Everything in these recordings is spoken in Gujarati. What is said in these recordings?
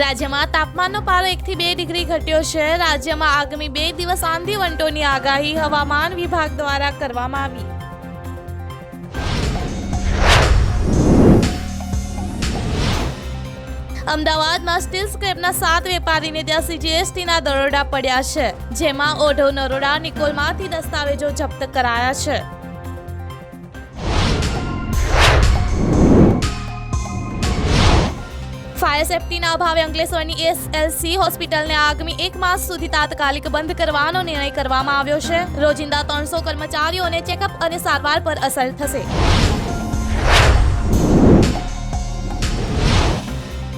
રાજ્યમાં તાપમાનનો પારો એકથી બે ડિગ્રી ઘટ્યો છે. રાજ્યમાં આગામી બે દિવસ આંધી વંટોની આગાહી હવામાન વિભાગ દ્વારા કરવામાં આવી. અમદાવાદમાં સ્ટીલ સાત વેપારીને ત્યાં સીજીએસટીના દરોડા પડ્યા છે, જેમાં ઓઢો નરોડા નિકોલમાંથી દસ્તાવેજો જપ્ત કરાયા છે. સેફટીના અભાવે અંકલેશ્વરની એસએલસી હોસ્પિટલને આગામી એક માસ સુધી તાત્કાલિક બંધ કરવાનો નિર્ણય કરવામાં આવ્યો છે. રોજિંદા ત્રણસો કર્મચારીઓને ચેકઅપ અને સારવાર પર અસર થશે.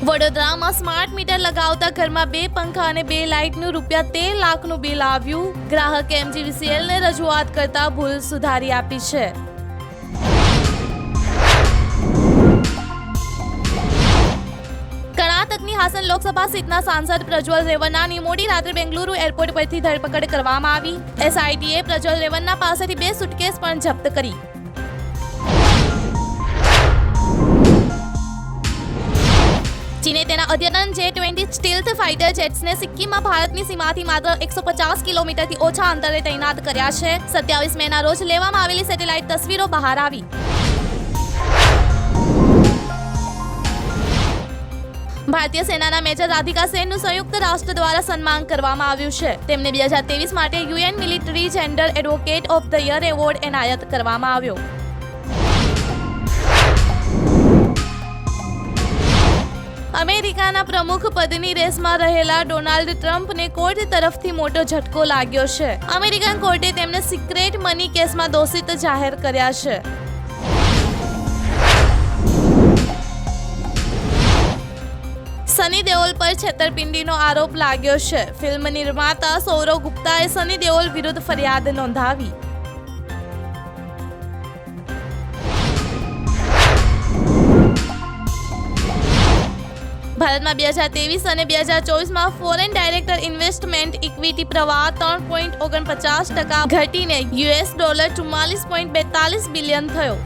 વડોદરામાં સ્માર્ટ મીટર લગાવતા ઘરમાં બે પંખા અને બે લાઇટનું રૂપિયા તેર લાખનું બિલ આવ્યું. ગ્રાહકે એમજીવીસીએલને રજૂઆત કરતા ભૂલ સુધારી આપી છે. કર્ણાટકની હાસન લોકસભા સીટના સાંસદ પ્રજ્વલ રેવન્નાની મોડી રાત્રે બેંગલુરુ એરપોર્ટ પરથી ધરપકડ કરવામાં આવી. એસઆઈટીએ પ્રજ્વલ રેવન્ના પાસેથી બે સુટકેસ પણ જપ્ત કરી. ચીને તેના અદ્યતન જે ટ્વેન્ટી સ્ટીલ્થ ફાઇટર જેટ્સને સિક્કિમમાં ભારતની સીમાથી માત્ર એકસો પચાસ કિલોમીટરથી ઓછા અંતરે તૈનાત કર્યા છે. સત્યાવીસ મેના રોજ લેવામાં આવેલી સેટેલાઇટ તસવીરો બહાર આવી. ભારતીય સેનાના મેજર રાધિકા સેનનું સંયુક્ત રાષ્ટ્ર દ્વારા સન્માન કરવામાં આવ્યું છે. તેમને બે હજાર ત્રેવીસ માટે UN military gender advocate of the year award એનાયત કરવામાં આવ્યો. અમેરિકાના પ્રમુખ પદની રેસમાં રહેલા ડોનાલ્ડ ટ્રમ્પને કોર્ટ તરફથી મોટો ઝટકો લાગ્યો છે. અમેરિકન કોર્ટે તેમને સિક્રેટ મની કેસમાં દોષિત જાહેર કર્યા છે. સની દેઓલ પર છેતરપિંડીનો આરોપ લાગ્યો છે. ફિલ્મ નિર્માતા સૌરવ ગુપ્તાએ સની દેઓલ વિરુદ્ધ ફરિયાદ નોંધાવી. ભારતમાં બે હજાર ત્રેવીસ અને બે હજાર ચોવીસમાં ફોરેન ડાયરેક્ટર ઇન્વેસ્ટમેન્ટ ઇક્વિટી પ્રવાહ ત્રણ પોઈન્ટ ઓગણપચાસ ટકા ઘટીને યુએસ ડોલર ચુમ્માલીસ પોઈન્ટ બેતાલીસ બિલિયન થયો.